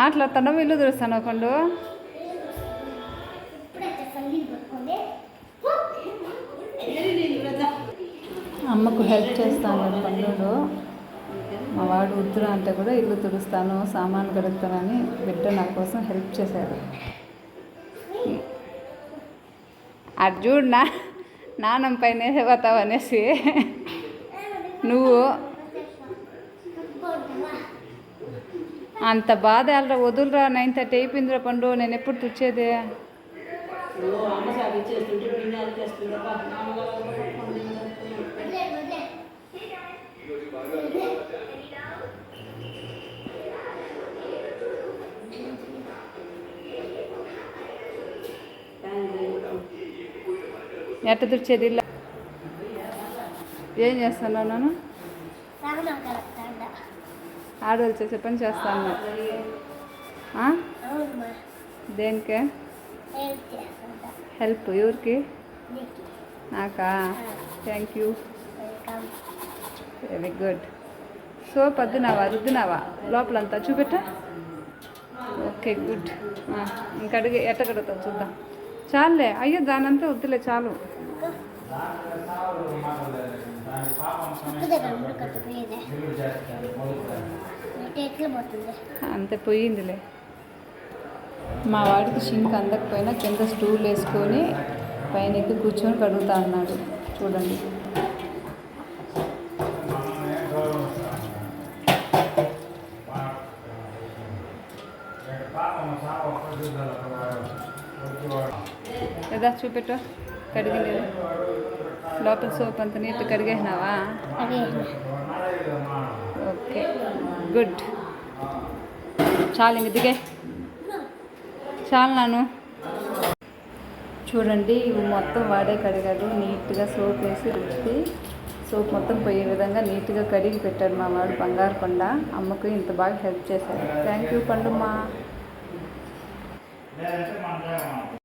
అట్లా తన ఇల్లు తుడుస్తాను పండు అమ్మకు హెల్ప్ చేస్తాను పండులో మా వాడు ఉద్దురా అంటే కూడా ఇల్లు తుడుస్తాను సామాన్లు కడుగుతానని బిడ్డ నా కోసం హెల్ప్ చేశాడు. అటు చూడు నా నానం పైన పోతావు అనేసి. నువ్వు అంత బాధ అలా వదులురా నైన్ థర్టీ అయిపోయిందిరా పండు నేను ఎప్పుడు తుచ్చేదే ఎట్ట తుడిచేది? ఏం చేస్తాను నేను ఆడవాళ్ళు చేసే పని చేస్తాను. దేనికే? హెల్ప్ ఎవరికి? నాకా? Thank you. Very good. So పద్దునావా రుద్దునావా? లోపలంతా చూపెట్ట. Okay good. ఇంకా అడిగి ఎట్ట కడుగుతావు చూద్దాం. చాలులే అయ్యో దానంతా వద్దులే చాలు. అంతే పోయిందిలే మా వాడికి షింక్ అందకపోయినా కింద స్టూల్ వేసుకొని పైన ఎక్కి కూర్చొని కడుగుతా అన్నాడు చూడండి లేదా చూపెట్టు కడిగింది లోపల సోప్ అంత నీట్ కడిగేసినావా? ఓకే. గుడ్. చాలు ఇంక దిగే. చాలు నాను. చూడండి ఇవి మొత్తం వాడే కడిగాడు. నీట్గా సోప్ వేసి రుద్ది సోప్ మొత్తం పోయే విధంగా నీట్గా కడిగి పెట్టాడు మా వాడు బంగారు కొండ. అమ్మకు ఇంత బాగా హెల్ప్ చేశాడు. Thank you పండుమ్మా.